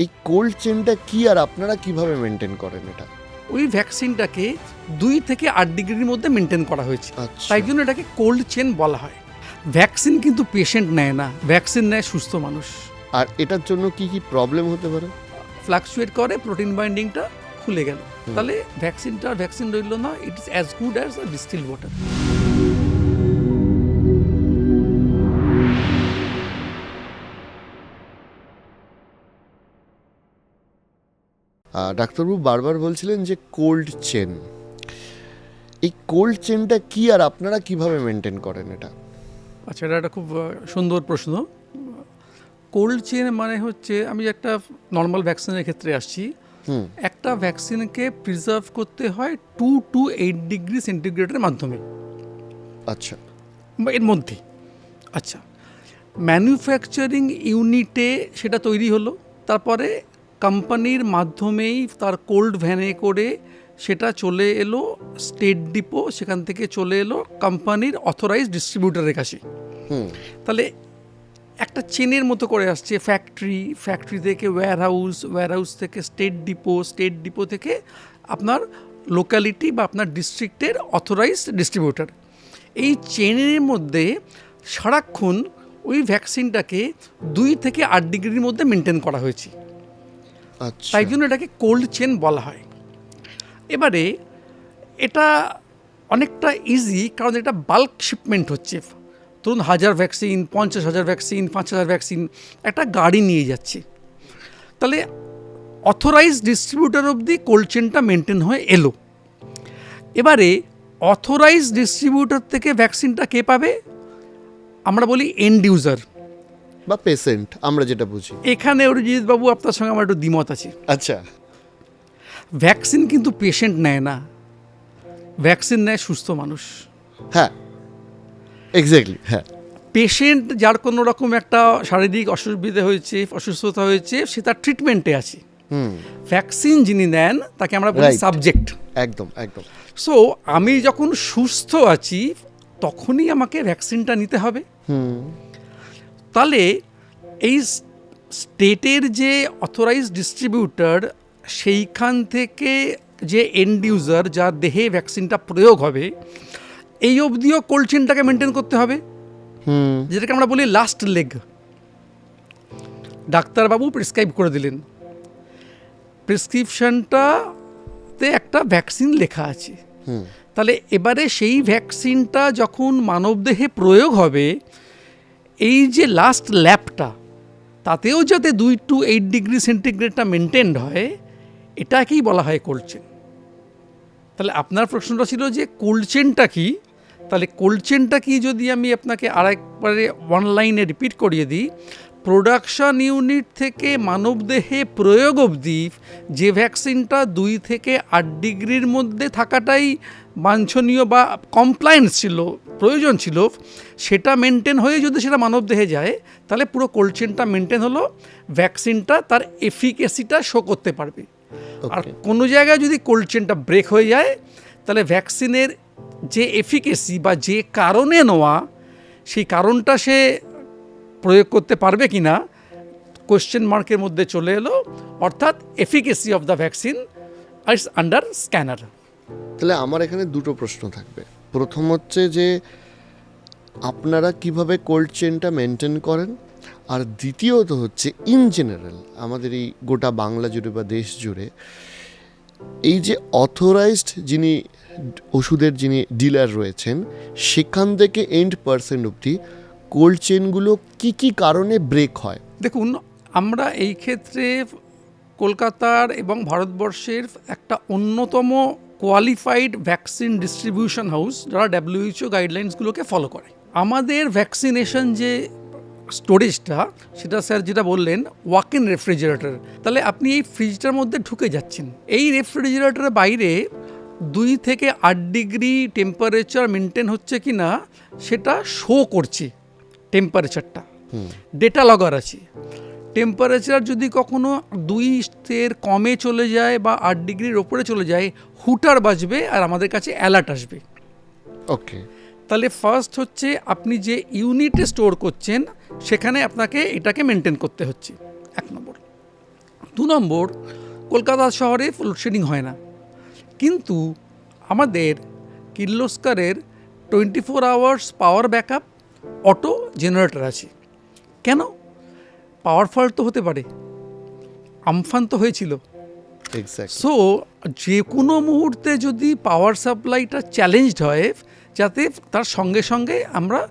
এই কোল্ড চেনটা কি আর আপনারা কীভাবে মেনটেন করেন এটা? ওই ভ্যাকসিনটাকে দুই থেকে আট ডিগ্রির মধ্যে মেনটেন করা হয়েছে। আচ্ছা। তাই জন্য এটাকে কোল্ড চেন বলা হয়। ভ্যাকসিন কিন্তু পেশেন্ট নেয় না ভ্যাকসিন নেয় সুস্থ মানুষ। আর এটার জন্য কি কি প্রবলেম হতে পারে? ফ্লাকচুয়েট করে প্রোটিন বাইন্ডিংটা খুলে গেল। তাহলে ভ্যাকসিনটা ভ্যাকসিন রইল না it is as good as a distil water ডাক্তারবাবু বারবার বলছিলেন যে কোল্ড চেন এই কোল্ড চেনটা কি আর আপনারা কীভাবে মেনটেন করেন এটা? আচ্ছা এটা একটা খুব সুন্দর প্রশ্ন। কোল্ড চেন মানে হচ্ছে আমি একটা নর্মাল ভ্যাকসিনের ক্ষেত্রে আসছি। একটা ভ্যাকসিনকে প্রিজার্ভ করতে হয় টু টু এইট ডিগ্রি সেন্টিগ্রেডের মাধ্যমে। আচ্ছা। বা এর মধ্যে। আচ্ছা ম্যানুফ্যাকচারিং ইউনিটে সেটা তৈরি হলো তারপরে কোম্পানির মাধ্যমেই তার কোল্ড ভ্যানে করে সেটা চলে এলো স্টেট ডিপো সেখান থেকে চলে এলো কোম্পানির অথরাইজ ডিস্ট্রিবিউটারের কাছে। তাহলে একটা চেনের মতো করে আসছে ফ্যাক্টরি ফ্যাক্টরি থেকে ওয়্যার হাউস ওয়্যার হাউস থেকে স্টেট ডিপো স্টেট ডিপো থেকে আপনার লোকালিটি বা আপনার ডিস্ট্রিক্টের অথরাইজড ডিস্ট্রিবিউটার এই চেনের মধ্যে সারাক্ষণ ওই ভ্যাকসিনটাকে দুই থেকে আট ডিগ্রির মধ্যে মেনটেন করা হয়েছে। তাই জন্য এটাকে কোল্ড চেন বলা হয়। এবারে এটা অনেকটা ইজি কারণ এটা বাল্ক শিপমেন্ট হচ্ছে। ধরুন হাজার ভ্যাকসিন পঞ্চাশ হাজার ভ্যাকসিন পাঁচ হাজার ভ্যাকসিন একটা গাড়ি নিয়ে যাচ্ছে। তাহলে অথরাইজ ডিস্ট্রিবিউটার অবধি কোল্ড চেনটা মেনটেন হয়ে এলো। এবারে অথরাইজ ডিস্ট্রিবিউটার থেকে ভ্যাকসিনটা কে পাবে? আমরা বলি এন্ড ইউজার বা পেশেন্ট আমরা যেটা বুঝি। এখানে অরিজিৎ বাবু আপনার সঙ্গে আমার একটু দ্বিমত আছে। আচ্ছা। ভ্যাকসিন কিন্তু পেশেন্ট নেয় না। ভ্যাকসিন নেয় সুস্থ মানুষ। হ্যাঁ। এক্স্যাক্টলি হ্যাঁ। পেশেন্ট যার কোনো রকম একটা শারীরিক অসুবিধা হয়েছে অসুস্থতা হয়েছে সে তার ট্রিটমেন্টে আছে। হুম। ভ্যাকসিন যিনি নেন তাকে আমরা বলি সাবজেক্ট একদম একদম। সো আমি যখন সুস্থ আছি তখনই আমাকে ভ্যাকসিনটা নিতে হবে। হুম। তাহলে এই স্টেটের যে অথরাইজ ডিস্ট্রিবিউটর সেইখান থেকে যে এন্ড ইউজার যার দেহে ভ্যাকসিনটা প্রয়োগ হবে এই অবধিও কোল্ড চেনটাকে মেনটেন করতে হবে। যেটাকে আমরা বলি লাস্ট লেগ ডাক্তারবাবু প্রেসক্রাইব করে দিলেন। প্রেসক্রিপশনটাতে একটা ভ্যাকসিন লেখা আছে। তাহলে এবারে সেই ভ্যাকসিনটা যখন মানবদেহে প্রয়োগ হবে এই যে লাস্ট ল্যাবটা তাতেও যাতে দুই টু এইট ডিগ্রি সেন্টিগ্রেডটা মেনটেন্ড হয়, এটাকেই বলা হয় কোল্ড চেন তাহলে আপনার প্রশ্নটা ছিল যে কোল্ড চেনটা কী? তাহলে কোল্ড চেনটা কি যদি আমি আপনাকে আরেকবারে ওয়ান লাইনে রিপিট করিয়ে দিই প্রোডাকশন ইউনিট থেকে মানবদেহে প্রয়োগ অবধি যে ভ্যাকসিনটা দুই থেকে আট ডিগ্রির মধ্যে থাকাটাই বাঞ্ছনীয় বা কমপ্লায়েন্স ছিল প্রয়োজন ছিল সেটা মেনটেন হয়ে যদি সেটা মানবদেহে যায় তাহলে পুরো কোল্ড চেনটা মেনটেন হলো ভ্যাকসিনটা তার এফিকেসিটা শো করতে পারবে। আর কোনো জায়গায় যদি কোল্ড চেনটা ব্রেক হয়ে যায় তাহলে ভ্যাকসিনের যে এফিকেসি বা যে কারণে নেওয়া সেই কারণটা সে প্রয়োগ করতে পারবে কি না কোয়েশ্চেন মার্কের মধ্যে চলে এলো। অর্থাৎ efficacy of the vaccine it's under scanner তাহলে আমার এখানে দুটো প্রশ্ন থাকবে। প্রথম হচ্ছে যে, আপনারা কীভাবে কোল্ড চেনটা মেনটেন করেন? আর দ্বিতীয়ত হচ্ছে ইন জেনারেল আমাদের এই গোটা বাংলা জুড়ে বা দেশ জুড়ে, এই যে অথরাইজড যিনি ওষুধের যিনি ডিলার রয়েছেন, সেখান থেকে এন্ড পার্সেন্ট অবধি কোল্ড চেনগুলো কি কি কারণে ব্রেক হয়? দেখুন, আমরা এই ক্ষেত্রে কলকাতার এবং ভারতবর্ষের একটা অন্যতম কোয়ালিফাইড ভ্যাকসিন ডিস্ট্রিবিউশন হাউস যারা ডাব্লিউএইচও গাইডলাইন্সগুলোকে ফলো করে। আমাদের ভ্যাকসিনেশন যে স্টোরেজটা সেটা স্যার যেটা বললেন ওয়াক ইন রেফ্রিজারেটর তাহলে আপনি এই ফ্রিজটার মধ্যে ঢুকে যাচ্ছেন। এই রেফ্রিজারেটরের বাইরে দুই থেকে আট ডিগ্রি টেম্পারেচার মেনটেন হচ্ছে কি না সেটা শো করছে টেম্পারেচারটা ডেটা লগার আছে। টেম্পারেচার যদি কখনো দুই এর কমে চলে যায় বা আট ডিগ্রির ওপরে চলে যায় হুটার বাজবে আর আমাদের কাছে অ্যালার্ট আসবে। ওকে তাহলে ফার্স্ট হচ্ছে আপনি যে ইউনিটে স্টোর করছেন সেখানে আপনাকে এটাকে মেনটেন করতে হচ্ছে। এক নম্বর। দু নম্বর কলকাতা শহরে লোডশেডিং হয় না। কিন্তু আমাদের কির্লোস্কারের twenty four hours power backup auto generator আছে। কেন? পাওয়ার ফল্ট তো হতে পারে। আমফান তো হয়েছিল। সো যে কোনো মুহূর্তে যদি পাওয়ার সাপ্লাইটা চ্যালেঞ্জড হয় যাতে তার সঙ্গে সঙ্গে আমরা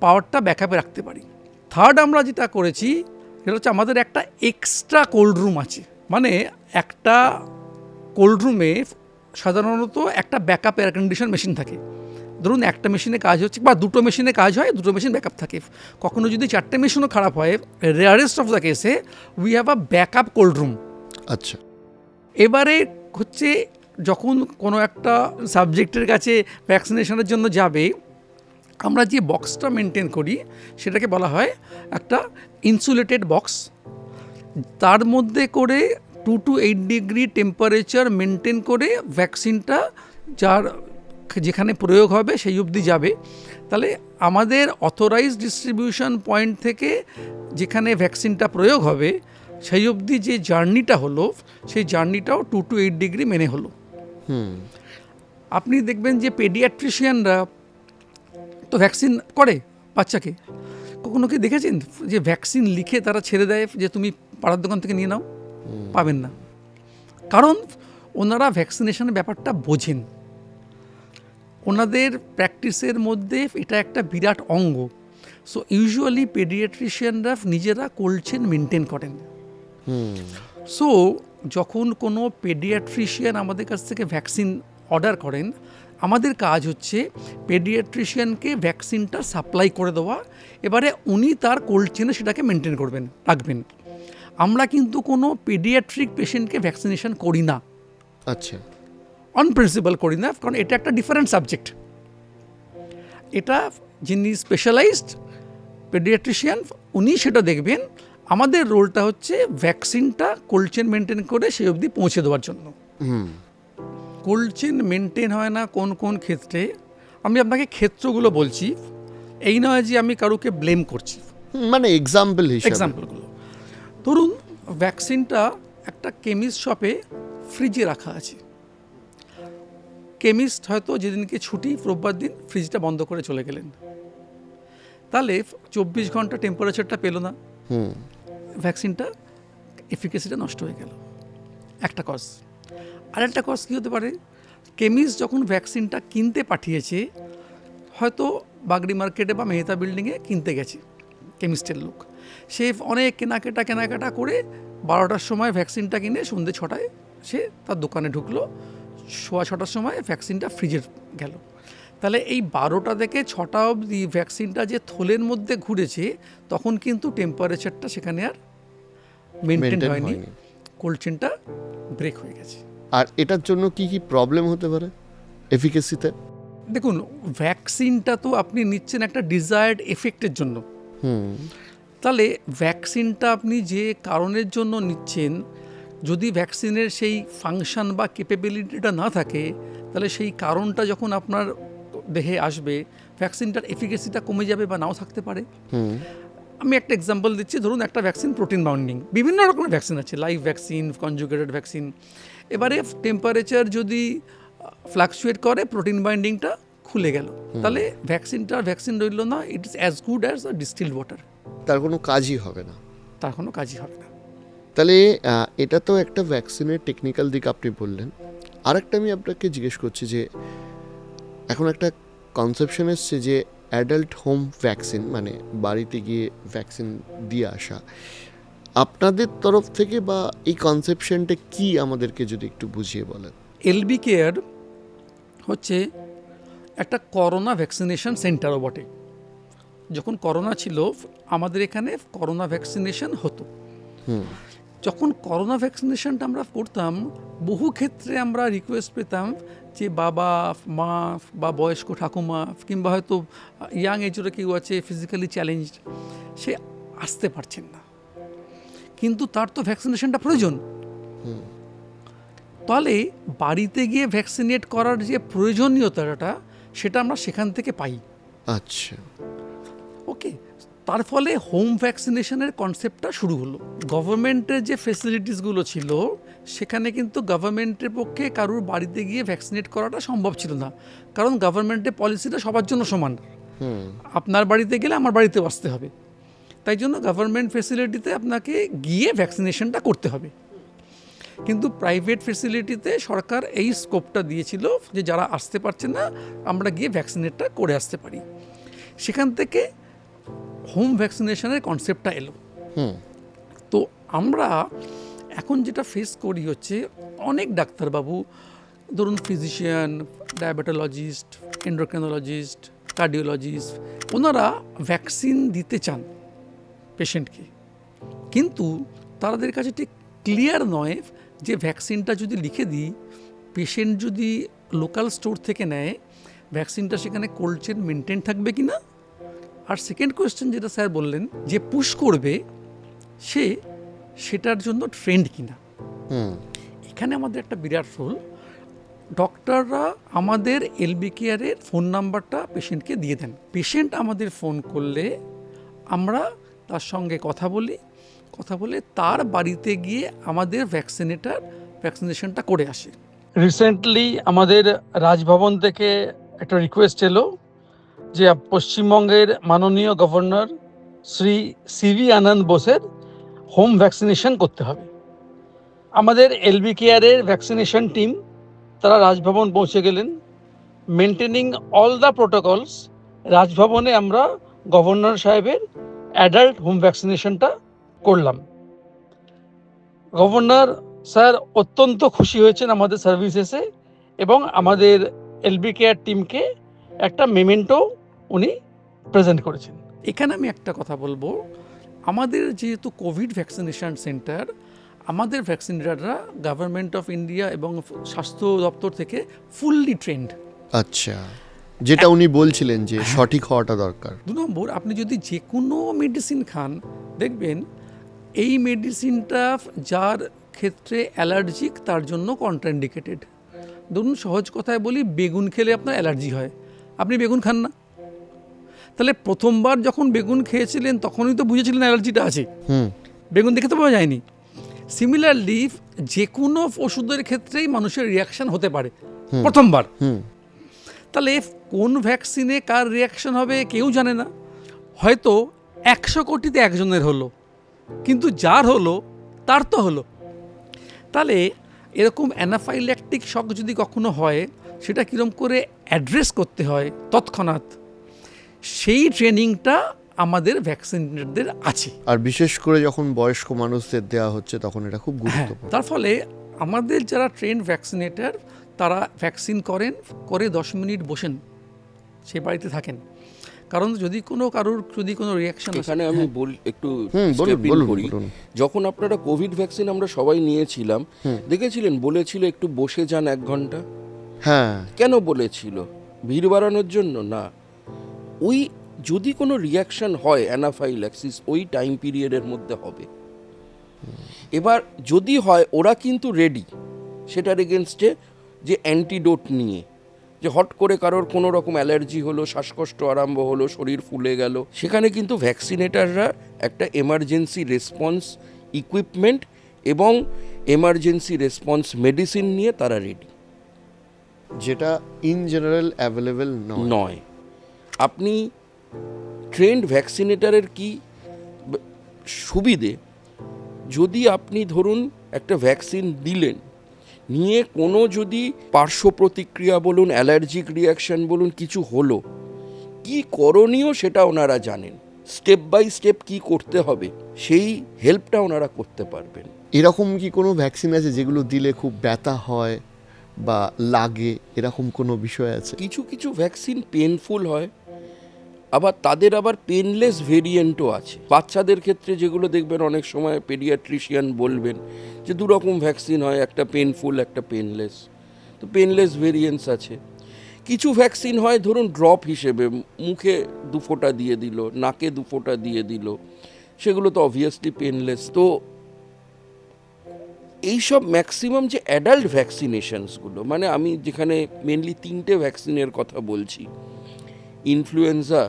পাওয়ারটা ব্যাকআপে রাখতে পারি। থার্ড আমরা যেটা করেছি সেটা হচ্ছে আমাদের একটা এক্সট্রা কোল্ড রুম আছে। মানে একটা কোল্ড রুমে সাধারণত একটা ব্যাকআপ এয়ার কন্ডিশন মেশিন থাকে। ধরুন একটা মেশিনে কাজ হচ্ছে বা দুটো মেশিনে কাজ হয় দুটো মেশিন ব্যাকআপ থাকে। কখনো যদি চারটে মেশিনও খারাপ হয় রেয়ারেস্ট অফ দ্য কেসে we have a backup cold room আচ্ছা। এবারে হচ্ছে যখন কোনো একটা সাবজেক্টের কাছে ভ্যাকসিনেশনের জন্য যাবে আমরা যে বক্সটা মেনটেন করি সেটাকে বলা হয় একটা ইনসুলেটেড বক্স তার মধ্যে করে two to eight degree temperature maintain করে ভ্যাকসিনটা যার যেখানে প্রয়োগ হবে সেই অবধি যাবে। তাহলে আমাদের অথরাইজ ডিস্ট্রিবিউশন পয়েন্ট থেকে যেখানে ভ্যাকসিনটা প্রয়োগ হবে সেই অবধি যে জার্নিটা হলো সেই জার্নিটাও টু টু এইট ডিগ্রি মেনে হলো। আপনি দেখবেন যে পেডিয়াট্রিশিয়ানরা তো ভ্যাকসিন করে বাচ্চাকে। কখনো কি দেখেছেন যে ভ্যাকসিন লিখে তারা ছেড়ে দেয় যে তুমি পাড়ার দোকান থেকে নিয়ে নাও? পাবেন না। কারণ ওনারা ভ্যাকসিনেশনের ব্যাপারটা বোঝেন। ওনাদের প্র্যাকটিসের মধ্যে এটা একটা বিরাট অঙ্গ। সো ইউজুয়ালি পেডিয়াট্রিশিয়ানরা নিজেরা কোল্ড চেন মেনটেন করেন। সো যখন কোনো পেডিয়াট্রিশিয়ান আমাদের কাছ থেকে ভ্যাকসিন অর্ডার করেন আমাদের কাজ হচ্ছে পেডিয়াট্রিশিয়ানকে ভ্যাকসিনটা সাপ্লাই করে দেওয়া এবারে উনি তার কোল্ড চেনে সেটাকে মেনটেন করবেন রাখবেন। আমরা কিন্তু কোনো পেডিয়াট্রিক পেশেন্টকে ভ্যাকসিনেশন করি না। আচ্ছা। অন প্রিন্সিপাল করি না কারণ এটা একটা ডিফারেন্ট সাবজেক্ট এটা যিনি স্পেশালাইজড পেডিয়াট্রিশিয়ান উনি সেটা দেখবেন আমাদের রোলটা হচ্ছে ভ্যাকসিনটা কোল্ড চেন মেনটেন করে সেই অবধি পৌঁছে দেওয়ার জন্য। কোল্ড চেন মেনটেন হয় না কোন কোন ক্ষেত্রে আমি আপনাকে ক্ষেত্রগুলো বলছি এই নয় যে আমি কারুকে ব্লেম করছি। মানে এক্সাম্পল এক্সাম্পলগুলো ধরুন ভ্যাকসিনটা একটা কেমিস্ট শপে ফ্রিজে রাখা আছে। কেমিস্ট হয়তো যেদিনকে ছুটি রোববার দিন ফ্রিজটা বন্ধ করে চলে গেলেন। তাহলে চব্বিশ ঘণ্টা টেম্পারেচারটা পেল না। হুম। ভ্যাকসিনটা এফিকেসিটা নষ্ট হয়ে গেল। একটা কজ আরেকটা কজ কী হতে পারে? কেমিস্ট যখন ভ্যাকসিনটা কিনতে পাঠিয়েছে হয়তো বাগড়ি মার্কেটে বা মেহতা বিল্ডিংয়ে কিনতে গেছে কেমিস্টের লোক। সে অনেক কেনাকাটা কেনাকাটা করে বারোটার সময় ভ্যাকসিনটা কিনে সন্ধ্যে ছটায় সে তার দোকানে ঢুকলো। সোয়া ছটার সময় ভ্যাকসিনটা ফ্রিজে গেল। তাহলে এই বারোটা থেকে ছটা অবধি ভ্যাকসিনটা যে থলের মধ্যে ঘুরেছে তখন কিন্তু টেম্পারেচারটা সেখানে আর মেনটেন হয়নি। কোল্ড চেনটা ব্রেক হয়ে গেছে। আর এটার জন্য কি কি প্রবলেম হতে পারে এফিকেসিতে দেখুন ভ্যাকসিনটা তো আপনি নিচ্ছেন একটা ডিজায়ার্ড এফেক্টের জন্য। হুম। তাহলে ভ্যাকসিনটা আপনি যে কারণের জন্য নিচ্ছেন যদি ভ্যাকসিনের সেই ফাংশন বা ক্যাপেবিলিটিটা না থাকে তাহলে সেই কারণটা যখন আপনার দেহে আসবে ভ্যাকসিনটার এফিকেসিটা কমে যাবে বা নাও থাকতে পারে। আমি একটা এক্সাম্পল দিচ্ছি ধরুন একটা ভ্যাকসিন প্রোটিন বাউন্ডিং বিভিন্ন রকমের ভ্যাকসিন আছে লাইভ ভ্যাকসিন কনজুগেটেড ভ্যাকসিন এবারে টেম্পারেচার যদি ফ্লাকচুয়েট করে প্রোটিন বাইন্ডিংটা খুলে গেল। তাহলে ভ্যাকসিনটা ভ্যাকসিন রইল না it is as good as a distil water তার কোনো কাজই হবে না। তার কোনো কাজই হবে না। তাহলে এটা তো একটা ভ্যাকসিনের টেকনিক্যাল দিক আপনি বললেন। আরেকটা আমি আপনাকে জিজ্ঞেস করছি যে এখন একটা কনসেপশন এসছে যে অ্যাডাল্ট হোম ভ্যাকসিন মানে বাড়িতে গিয়ে ভ্যাকসিন দিয়ে আসা। আপনাদের তরফ থেকে বা এই কনসেপশনটা কি আমাদেরকে যদি একটু বুঝিয়ে বলেন? এলবি কেয়ার হচ্ছে একটা করোনা ভ্যাকসিনেশন সেন্টারও বটে। যখন করোনা ছিল আমাদের এখানে করোনা ভ্যাকসিনেশন হতো। হুম। যখন করোনা ভ্যাকসিনেশনটা আমরা করতাম বহু ক্ষেত্রে আমরা রিকোয়েস্ট পেতাম যে বাবা মা বা বয়স্ক ঠাকুমা কিংবা হয়তো ইয়াং এজেরও কেউ আছে ফিজিক্যালি চ্যালেঞ্জড সে আসতে পারছেন না। কিন্তু তার তো ভ্যাকসিনেশনটা প্রয়োজন। তাহলে বাড়িতে গিয়ে ভ্যাকসিনেট করার যে প্রয়োজনীয়তাটা সেটা আমরা সেখান থেকে পাই। আচ্ছা। ওকে তার ফলে হোম ভ্যাকসিনেশনের কনসেপ্টটা শুরু হলো। গভর্নমেন্টের যে ফেসিলিটিসগুলো ছিল সেখানে কিন্তু গভর্নমেন্টের পক্ষে কারুর বাড়িতে গিয়ে ভ্যাকসিনেট করাটা সম্ভব ছিল না। কারণ গভর্নমেন্টের পলিসিটা সবার জন্য সমান। আপনার বাড়িতে গেলে আমার বাড়িতেও আসতে হবে। তাই জন্য গভর্নমেন্ট ফেসিলিটিতে আপনাকে গিয়ে ভ্যাকসিনেশনটা করতে হবে। কিন্তু প্রাইভেট ফেসিলিটিতে সরকার এই স্কোপটা দিয়েছিল যে যারা আসতে পারছে না আমরা গিয়ে ভ্যাকসিনেটটা করে আসতে পারি। সেখান থেকে হোম ভ্যাকসিনেশনের কনসেপ্টটা এলো। হুম। তো আমরা এখন যেটা ফেস করি হচ্ছে অনেক ডাক্তারবাবু ধরুন ফিজিশিয়ান ডায়াবেটোলজিস্ট এন্ড্রোক্রেনোলজিস্ট কার্ডিওলজিস্ট ওনারা ভ্যাকসিন দিতে চান পেশেন্টকে কিন্তু তাদের কাছে ঠিক ক্লিয়ার নয় যে ভ্যাকসিনটা যদি লিখে দিই পেশেন্ট যদি লোকাল স্টোর থেকে নেয় ভ্যাকসিনটা সেখানে কোল্ড চেন মেনটেন থাকবে কি না আর সেকেন্ড কোয়েশ্চেন যেটা স্যার বললেন যে পুশ করবে সে সেটার জন্য ট্রেন্ড কিনা? হুম। এখানে আমাদের একটা বিরাট রোল ডক্টররা আমাদের এলবি কেয়ারের ফোন নাম্বারটা পেশেন্টকে দিয়ে দেন। পেশেন্ট আমাদের ফোন করলে আমরা তার সঙ্গে কথা বলি কথা বলে তার বাড়িতে গিয়ে আমাদের ভ্যাকসিনেটার ভ্যাকসিনেশনটা করে আসে। রিসেন্টলি আমাদের রাজভবন থেকে একটা রিকোয়েস্ট এলো যে পশ্চিমবঙ্গের মাননীয় গভর্নর শ্রী সিভি আনন্দ বোসের হোম ভ্যাকসিনেশন করতে হবে। আমাদের এলবি কেয়ারের ভ্যাকসিনেশন টিম, তারা রাজভবন পৌঁছে গেলেন। মেনটেনিং অল দ্য প্রোটোকলস, রাজভবনে আমরা গভর্নর সাহেবের অ্যাডাল্ট হোম ভ্যাকসিনেশনটা করলাম। গভর্নর স্যার অত্যন্ত খুশি হয়েছেন আমাদের সার্ভিসেসে এবং আমাদের এলবি কেয়ার টিমকে একটা মেমেন্টো উনি প্রেজেন্ট করেছেন। এখানে আমি একটা কথা বলব। আমাদের যেহেতু কোভিড ভ্যাকসিনেশন সেন্টার আমাদের ভ্যাকসিনেটাররা গভর্নমেন্ট অফ ইন্ডিয়া এবং স্বাস্থ্য দপ্তর থেকে ফুললি ট্রেন্ড আচ্ছা যেটা উনি বলছিলেন যে সঠিক হওয়াটা দরকার। দু নম্বর আপনি যদি যে কোনো মেডিসিন খান দেখবেন এই মেডিসিনটা যার ক্ষেত্রে অ্যালার্জিক তার জন্য কন্ট্রাইন্ডিকেটেড ধরুন সহজ কথায় বলি বেগুন খেলে আপনার অ্যালার্জি হয়। আপনি বেগুন খান না। তাহলে প্রথমবার যখন বেগুন খেয়েছিলেন তখনই তো বুঝেছিলেন অ্যালার্জিটা আছে। বেগুন দেখে তো পাওয়া যায়নি। সিমিলারলি যে কোনো ওষুধের ক্ষেত্রেই মানুষের রিয়াকশন হতে পারে। প্রথমবার। হুম। তাহলে কোন ভ্যাকসিনে কার রিয়াকশন হবে কেউ জানে না। হয়তো একশো কোটিতে একজনের হলো। কিন্তু যার হলো তার তো হলো। তাহলে এরকম অ্যানাফাইল্যাকটিক শক যদি কখনো হয় সেটা কীরকম করে অ্যাড্রেস করতে হয় তৎক্ষণাৎ? সেই ট্রেনিংটা আমাদের ভ্যাকসিনেটরদের আছে। আর বিশেষ করে যখন বয়স্ক মানুষদের দেওয়া হচ্ছে তখন এটা খুব হ্যাঁ গুরুত্বপূর্ণ। তার ফলে আমাদের যারা ট্রেন ভ্যাকসিনেটর তারা ভ্যাকসিন করেন করে দশ মিনিট বসেন সে বাড়িতে থাকেন। কারণ যদি কোনো কারোর যদি কোনো রিয়াকশন এখানে আমি বল একটু করি। যখন আপনারা কোভিড ভ্যাকসিন আমরা সবাই নিয়েছিলাম দেখেছিলেন বলেছিল একটু বসে যান এক ঘণ্টা? হ্যাঁ। কেন বলেছিল? ভিড় বাড়ানোর জন্য? না। ওই যদি কোনো রিয়াকশন হয় অ্যানাফাইল্যাক্সিস ওই টাইম পিরিয়ডের মধ্যে হবে। এবার যদি হয় ওরা কিন্তু রেডি সেটার এগেনস্টে যে অ্যান্টিডোট নিয়ে যে হট করে কারোর কোনো রকম অ্যালার্জি হলো শ্বাসকষ্ট আরম্ভ হলো শরীর ফুলে গেল সেখানে কিন্তু ভ্যাকসিনেটাররা একটা এমার্জেন্সি রেসপন্স ইকুইপমেন্ট এবং এমার্জেন্সি রেসপন্স মেডিসিন নিয়ে তারা রেডি যেটা ইন জেনারেল অ্যাভেলেবেল নয়। নয়। আপনি ট্রেন্ড ভ্যাকসিনেটারের কি সুবিধে? যদি আপনি ধরুন একটা ভ্যাকসিন দিলেন নিয়ে কোনো যদি পার্শ্ব প্রতিক্রিয়া বলুন অ্যালার্জিক রিয়াকশন বলুন কিছু হলো কি করণীয় সেটা ওনারা জানেন? স্টেপ বাই স্টেপ কি করতে হবে? সেই হেল্পটা ওনারা করতে পারবেন। এরকম কি কোনো ভ্যাকসিন আছে যেগুলো দিলে খুব ব্যথা হয় বা লাগে? এরকম কোনো বিষয় আছে? কিছু কিছু ভ্যাকসিন পেনফুল হয়। আবার তাদের আবার পেনলেস ভেরিয়েন্টও আছে। বাচ্চাদের ক্ষেত্রে যেগুলো দেখবেন অনেক সময় পেডিয়াট্রিশিয়ান বলবেন যে দু রকম ভ্যাকসিন হয়, একটা পেনফুল একটা পেনলেস তো পেনলেস ভেরিয়েন্স আছে। কিছু ভ্যাকসিন হয়, ধরুন ড্রপ হিসেবে মুখে দু ফোঁটা দিয়ে দিল, নাকে দু ফোঁটা দিয়ে দিল, সেগুলো তো অবভিয়াসলি পেনলেস তো এইসব ম্যাক্সিমাম যে অ্যাডাল্ট ভ্যাকসিনেশনসগুলো মানে আমি যেখানে মেনলি তিনটে ভ্যাকসিনের কথা বলছি ইনফ্লুয়েঞ্জা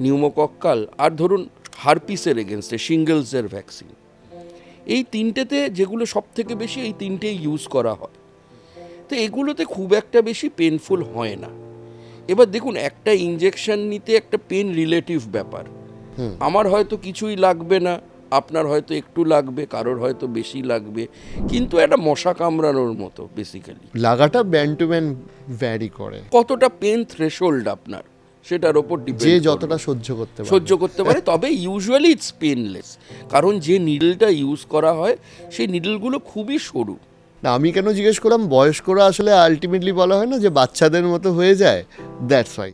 নিউমোকক্কাল আর ধরুন হারপিসের এগেনস্টে সিঙ্গেলসের ভ্যাকসিন এই তিনটেতে যেগুলো সব থেকে বেশি এই তিনটেই ইউজ করা হয়। তো এগুলোতে খুব একটা বেশি পেনফুল হয় না। এবার দেখুন একটা ইঞ্জেকশন নিতে একটা পেন রিলেটিভ ব্যাপার। আমার হয়তো কিছুই লাগবে না আপনার হয়তো একটু লাগবে কারোর হয়তো বেশি লাগবে কিন্তু একটা মশা কামড়ানোর মতো বেসিক্যালি লাগাটা ব্যান্ড টু ব্যান্ড ভ্যারি করে। কতটা পেন থ্রেশোল্ড আপনার? সেটার ওপর যে যতটা সহ্য করতে পারে। সহ্য করতে পারে তবে ইউজুয়ালি ইটস পেনলেস কারণ যে নিডলটা ইউজ করা হয় সেই নিডলগুলো খুবই সরু। না আমি কেন জিজ্ঞেস করলাম? বয়স্করা আসলে আলটিমেটলি বলা হয় না যে বাচ্চাদের মতো হয়ে যায়? That's why